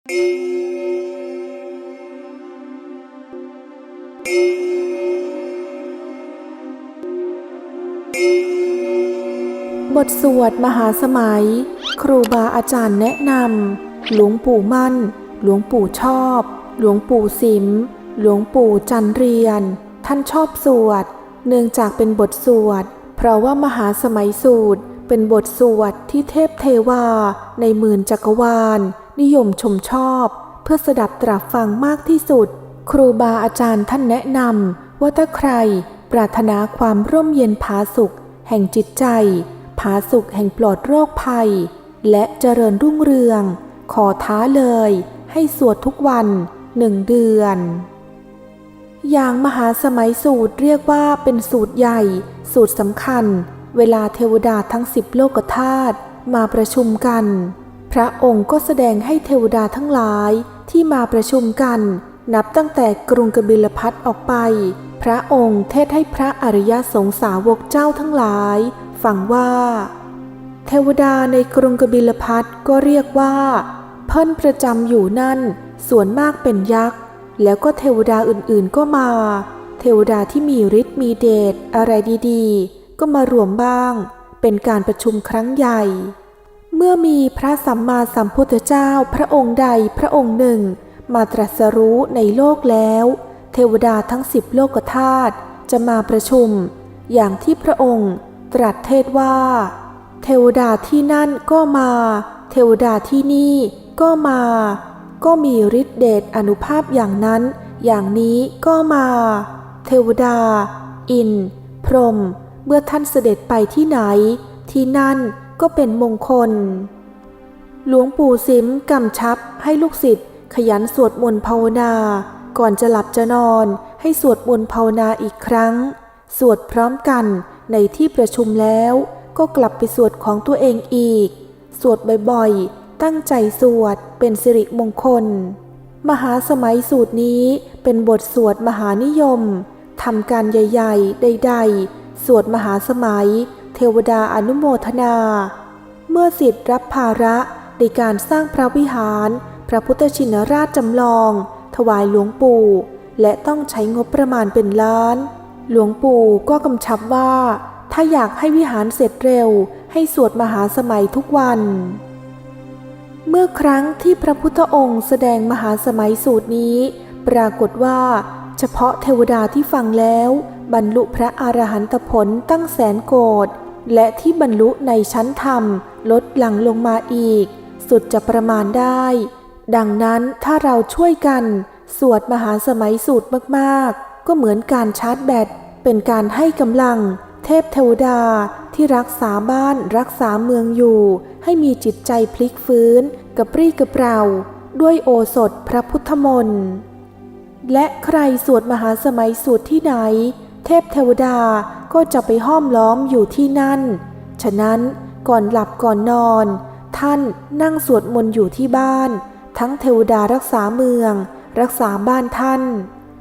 บทสวดมหาสมัย ครูบาอาจารย์แนะนำ หลวงปู่มั่น หลวงปู่ชอบ หลวงปู่สิม หลวงปู่จันเรียน ท่านชอบสวด เนื่องจากเป็นบทสวด เพราะว่ามหาสมัยสูตร เป็นบทสวดที่เทพเทวาในหมื่นจักรวาล นิยมชมชอบ เพื่อสดับตรับฟังมากที่สุด ครูบาอาจารย์ท่านแนะนำว่าถ้าใครปรารถนาความร่มเย็นผาสุข แห่งจิตใจ ผาสุขแห่งปลอดโรคภัย และเจริญรุ่งเรือง ขอท้าเลย ให้สวดทุกวันหนึ่งเดือน อย่างมหาสมัยสูตรเรียกว่าเป็นสูตรใหญ่ สูตรสำคัญ เวลาเทวดาทั้งสิบโลกธาตุมาประชุมกัน พระองค์ก็แสดงให้เทวดาทั้งหลายที่มาประชุมกัน นับตั้งแต่กรุงกบิลพัทออกไป พระองค์เทศให้พระอริยสงสาวกเจ้าทั้งหลาย ฟังว่า เทวดาในกรุงกบิลพัทก็เรียกว่า เพิ่นประจำอยู่นั่น ส่วนมากเป็นยักษ์ แล้วก็เทวดาอื่นๆก็มา เทวดาที่มีฤทธิ์มีเดชอะไรดีๆ ก็มารวมบ้าง เป็นการประชุมครั้งใหญ่ เมื่อมีพระสัมมาสัมพุทธเจ้าพระองค์ใดพระองค์หนึ่ง มาตรัสรู้ในโลกแล้ว เทวดาทั้งสิบโลกธาตุจะมาประชุม อย่างที่พระองค์ตรัสเทศว่า เทวดาที่นั่นก็มา เทวดาที่นี่ก็มา ก็มีฤทธิเดชอนุภาพอย่างนั้น อย่างนี้ก็มา เทวดา อิน พรหมเมื่อท่านเสด็จไปที่ไหน ที่นั่น ก็เป็นมงคล หลวงปู่สิมกำชับให้ลูกศิษย์ขยันสวดมนต์ภาวนา ก่อนจะหลับจะนอน ให้สวดมนต์ภาวนาอีกครั้ง สวดพร้อมกันในที่ประชุมแล้ว ก็กลับไปสวดของตัวเองอีก สวดบ่อยๆ ตั้งใจสวดเป็นสิริมงคล มหาสมัยสูตรนี้เป็นบทสวดมหานิยมทำการใหญ่ ๆ ใด ๆ สวดมหาสมัย ทวดาอนุโมทนา เมื่อสิทธิ์รับภาระในการสร้างพระวิหาร พระพุทธชินราชจำลอง ถวายหลวงปู่ และต้องใช้งบประมาณเป็นล้าน หลวงปู่ก็กำชับว่า ถ้าอยากให้วิหารเสร็จเร็ว ให้สวดมหาสมัยทุกวัน เมื่อครั้งที่พระพุทธองค์แสดงมหาสมัยสูตรนี้ ปรากฏว่า เฉพาะเทวดาที่ฟังแล้ว บรรลุพระอรหันตผลตั้งแสนโกด และที่บรรลุในชั้นธรรมลดหลั่งลงมาอีก สุดจะประมาณได้ ดังนั้นถ้าเราช่วยกัน สวดมหาสมัยสูตรมากๆ ก็เหมือนการชาร์จแบต เป็นการให้กำลัง เทพเทวดาที่รักษาบ้านรักษาเมืองอยู่ ให้มีจิตใจพลิกฟื้นกระปรี้กระเปร่า ด้วยโอสถพระพุทธมนต์และใครสวดมหาสมัยสูตรที่ไหน เทพเทวดา ก็จะไปห้อมล้อมอยู่ที่นั่น ฉะนั้นก่อนหลับก่อนนอน ท่านนั่งสวดมนต์อยู่ที่บ้าน ทั้งเทวดารักษาเมือง รักษาบ้านท่าน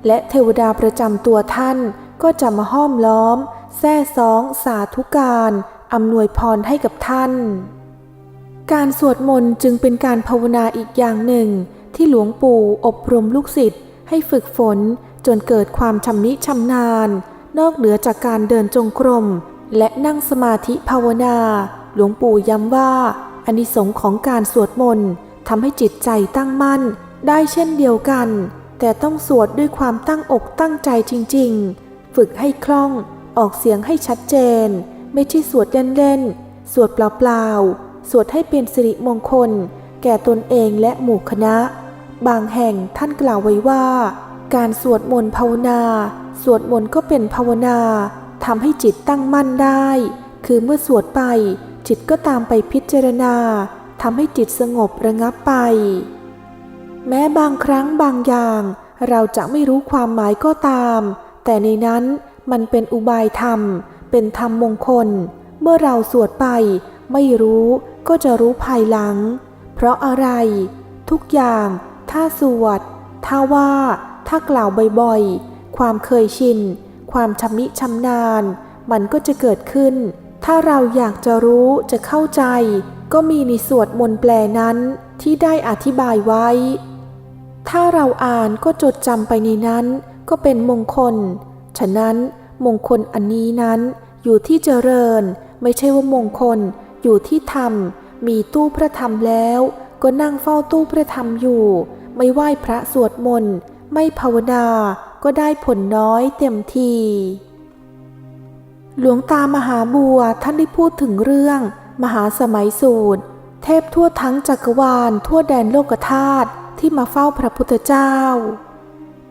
และเทวดาประจำตัวท่านก็จะมาห้อมล้อมแซ่ซองสาธุการอำนวยพรให้กับท่าน การสวดมนต์จึงเป็นการภาวนาอีกอย่างหนึ่ง ที่หลวงปู่อบรมลูกศิษย์ให้ฝึกฝนจนเกิดความชำนิชำนาญ นอกเหนือจากการเดินจงกรม และนั่งสมาธิภาวนา หลวงปู่ย้ำว่าอานิสงส์ของการสวดมนต์ทำให้จิตใจตั้งมั่นได้เช่นเดียวกัน แต่ต้องสวดด้วยความตั้งอกตั้งใจจริง ๆ ฝึกให้คล่องออกเสียงให้ชัดเจน ไม่ใช่สวดเล่นๆ สวดเปล่าๆ สวดให้เป็นสิริมงคล แก่ตนเองและหมู่คณะ บางแห่งท่านกล่าวไว้ว่า การสวดมนต์ภาวนา สวดมนต์ก็เป็นภาวนาทำให้จิตตั้งมั่นได้ คือเมื่อสวดไป จิตก็ตามไปพิจารณาทำให้จิตสงบระงับไป แม้บางครั้งบางอย่าง เราจะไม่รู้ความหมายก็ตาม แต่ในนั้นมันเป็นอุบายธรรม เป็นธรรมมงคล เมื่อเราสวดไป ไม่รู้ก็จะรู้ภายหลัง เพราะอะไร ทุกอย่าง ถ้าสวด ถ้าว่า ถ้ากล่าวบ่อยๆ ความเคยชิน ความชำนิชำนาญ มันก็จะเกิดขึ้น ถ้าเราอยากจะรู้จะเข้าใจ ก็มีในสวดมนต์แปลนั้นที่ได้อธิบายไว้ ถ้าเราอ่านก็จดจำไปในนั้น ก็เป็นมงคล ฉะนั้นมงคลอันนี้นั้นอยู่ที่เจริญ ไม่ใช่ว่ามงคลอยู่ที่ธรรม มีตู้พระธรรมแล้ว ก็นั่งเฝ้าตู้พระธรรมอยู่ ไม่ไหว้พระสวดมนต์ ไม่ภาวนา ก็ได้ผลน้อยเต็มที หลวงตามหาบัวท่านได้พูดถึงเรื่อง มหาสมัยสูตร เทพทั่วทั้งจักรวาล ทั่วแดนโลกธาตุที่มาเฝ้าพระพุทธเจ้า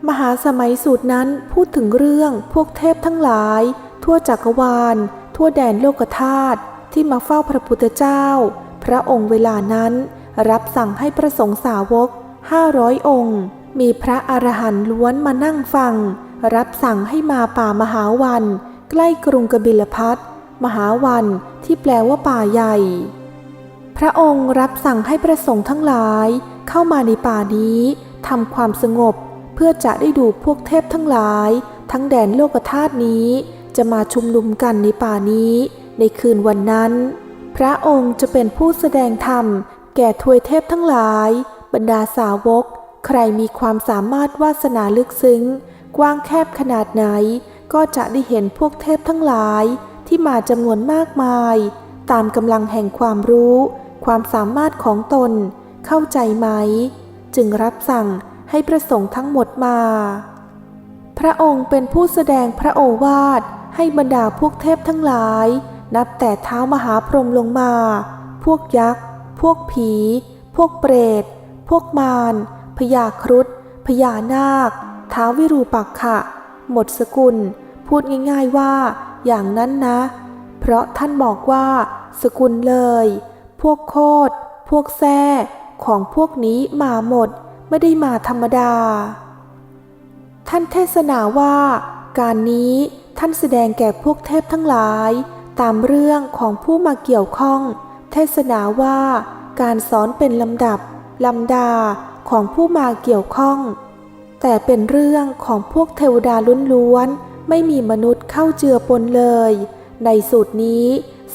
มหาสมัยสูตรนั้นพูดถึงเรื่องพวกเทพทั้งหลาย ทั่วจักรวาล ทั่วแดนโลกธาตุที่มาเฝ้าพระพุทธเจ้า พระองค์เวลานั้นรับสั่งให้พระสงฆ์สาวก ห้าร้อยองค์ มีพระอรหันต์ล้วนมานั่งฟัง รับสั่งให้มาป่ามหาวัน ใกล้กรุงกบิลพัทมหาวันที่แปลว่าป่าใหญ่ พระองค์รับสั่งให้พระสงฆ์ทั้งหลายเข้ามาในป่านี้ทำความสงบ เพื่อจะได้ดูพวกเทพทั้งหลาย ทั้งแดนโลกธาตุนี้ จะมาชุมนุมกันในป่านี้ ในคืนวันนั้น พระองค์จะเป็นผู้แสดงธรรม แก่ทวยเทพทั้งหลาย บรรดาสาวก ใครมีความสามารถวาสนาลึกซึ้ง กว้างแคบขนาดไหน ก็จะได้เห็นพวกเทพทั้งหลายที่มาจำนวนมากมาย ตามกำลังแห่งความรู้ ความสามารถของตน เข้าใจไหม จึงรับสั่งให้ประสงค์ทั้งหมดมา พระองค์เป็นผู้แสดงพระโอวาทให้บรรดาพวกเทพทั้งหลาย นับแต่เท้ามหาพรหมลงมา พวกยักษ์ พวกผี พวกเปรต พวกมารพญาครุฑพญานาค ท้าววิรูปักขะ หมดสกุล พูดง่ายๆว่า อย่างนั้นนะ เพราะท่านบอกว่า สกุลเลย พวกโคดพวกแท้ของพวกนี้มาหมด ไม่ได้มาธรรมดา ท่านเทศนาว่า การนี้ท่านแสดงแก่พวกเทพทั้งหลาย ตามเรื่องของผู้มาเกี่ยวข้อง เทศนาว่า การสอนเป็นลำดับ ลำดาของผู้มาเกี่ยวข้อง แต่เป็นเรื่องของพวกเทวดาล้วนๆ ไม่มีมนุษย์เข้าเจือปนเลย ในสูตรนี้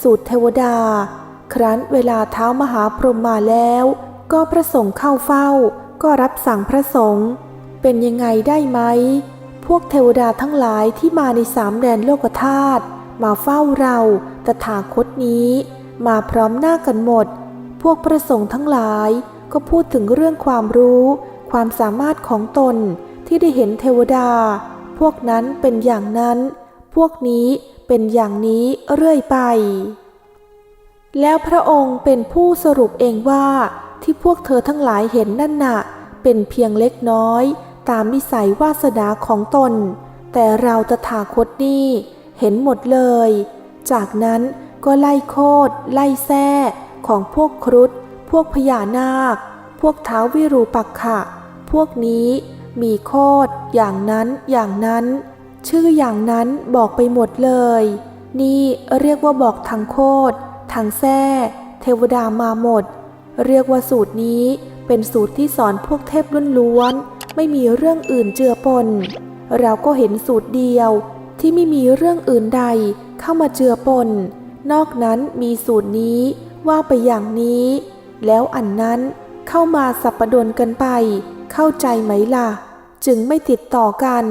สูตรเทวดา ครั้นเวลาเท้ามหาพรหมมาแล้ว ก็พระสงฆ์เข้าเฝ้า ก็รับสั่งพระสงฆ์เป็นยังไงได้ไหม พวกเทวดาทั้งหลายที่มาในสามแดนโลกธาตุมาเฝ้าเราตถาคตนี้ มาพร้อมหน้ากันหมด พวกพระสงฆ์ทั้งหลาย ก็พูดถึงเรื่องความรู้ ความสามารถของตนที่ได้เห็นเทวดา พวกนั้นเป็นอย่างนั้น พวกนี้เป็นอย่างนี้เรื่อยไป แล้วพระองค์เป็นผู้สรุปเองว่าที่พวกเธอทั้งหลายเห็นนั่นน่ะ เป็นเพียงเล็กน้อย ตามนิสัยวาสนาของตน แต่เราตถาคตนี่เห็นหมดเลย จากนั้นก็ไล่โคดไล่แท้ของพวกครุฑ วกพญานาค พวกเท้าวิรูปักขะ พวกนี้มีโคดอย่างนั้นอย่างนั้น ชื่ออย่างนั้นบอกไปหมดเลย นี่เรียกว่าบอกทางโคดทางแท้เทวดามาหมด เรียกว่าสูตรนี้เป็นสูตรที่สอนพวกเทพล้วนๆไม่มีเรื่องอื่นเจือปน เราก็เห็นสูตรเดียวที่ไม่มีเรื่องอื่นใดเข้ามาเจือปน นอกนั้นมีสูตรนี้ว่าไปอย่างนี้ แล้วอันนั้นเข้ามาสับปะดนกันไป เข้าใจไหมล่ะ จึงไม่ติดต่อกัน